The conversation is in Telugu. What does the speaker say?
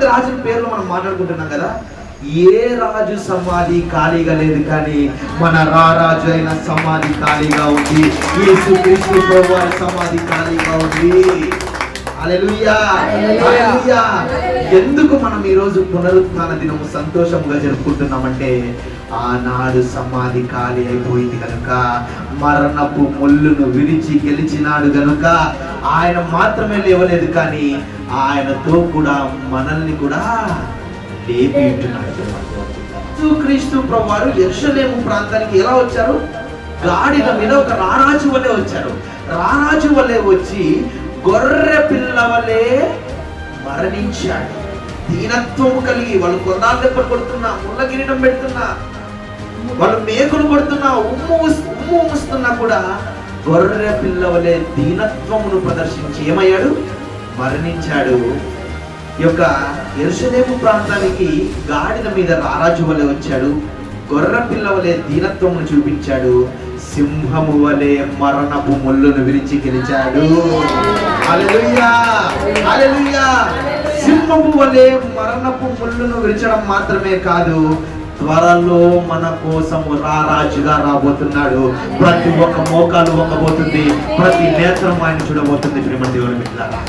మంది రాజుల పేర్లు మనం మాట్లాడుకుంటున్నాం కదా. ఏ రాజు సమాధి ఖాళీగా లేదు కానీ మన రారాజు అయిన సమాధి ఖాళీగా ఉంది. యేసు క్రీస్తు ప్రభువారి సమాధి ఖాళీగా ఉంది. ఎందుకు మనం ఈ రోజు పునరుత్థాన దినము సంతోషంగా జరుపుకుంటున్నామంటే ఆనాడు సమాధి ఖాళీ అయిపోయింది కనుక మరణపు ముళ్ళును విరిచి గెలిచినాడు గనుక ఆయన మాత్రమే లేవలేదు కానీ ఆయనతో కూడా మనల్ని కూడా లేపి ఉంటున్నాడు క్రీస్తు ప్రభువారు ఎర్షలేము ప్రాంతానికి ఎలా వచ్చారు? గాడిద మీద ఒక రారాజు వలె వచ్చారు. రారాజు వలె వచ్చి గొర్రె పిల్ల వలె మరణించాడు. దీనత్వం కలిగి వాళ్ళు కొన్నాళ్ళు దెబ్బలు కొడుతున్నా ముళ్ళ కిరీటం పెడుతున్నా వాళ్ళు మేకులు కొడుతున్నా ఉమ్ము ఉమ్ము ఊస్తున్నా కూడా గొర్రె పిల్ల వలె దీనత్వమును ప్రదర్శించి ఏమయ్యాడు? మరణించాడు. ఈ యొక్క ఎరుసలేము ప్రాంతానికి గాడిద మీద రారాజు వలె వచ్చాడు. గొర్రె పిల్ల వలె దీనత్వమును చూపించాడు. సింహము వలె మరణపు ముళ్ళును విరిచి గెలిచాడు. సింహము వలె మరణపు ముళ్ళును విరిచడం మాత్రమే కాదు త్వరలో మన కోసం రారాజుగా రాబోతున్నాడు. ప్రతి ఒక్క మోకాలు వంగబోతుంది ప్రతి నేత్రం ఆయన చూడబోతుంది ప్రేమ దేవుడి బిడ్డలారా.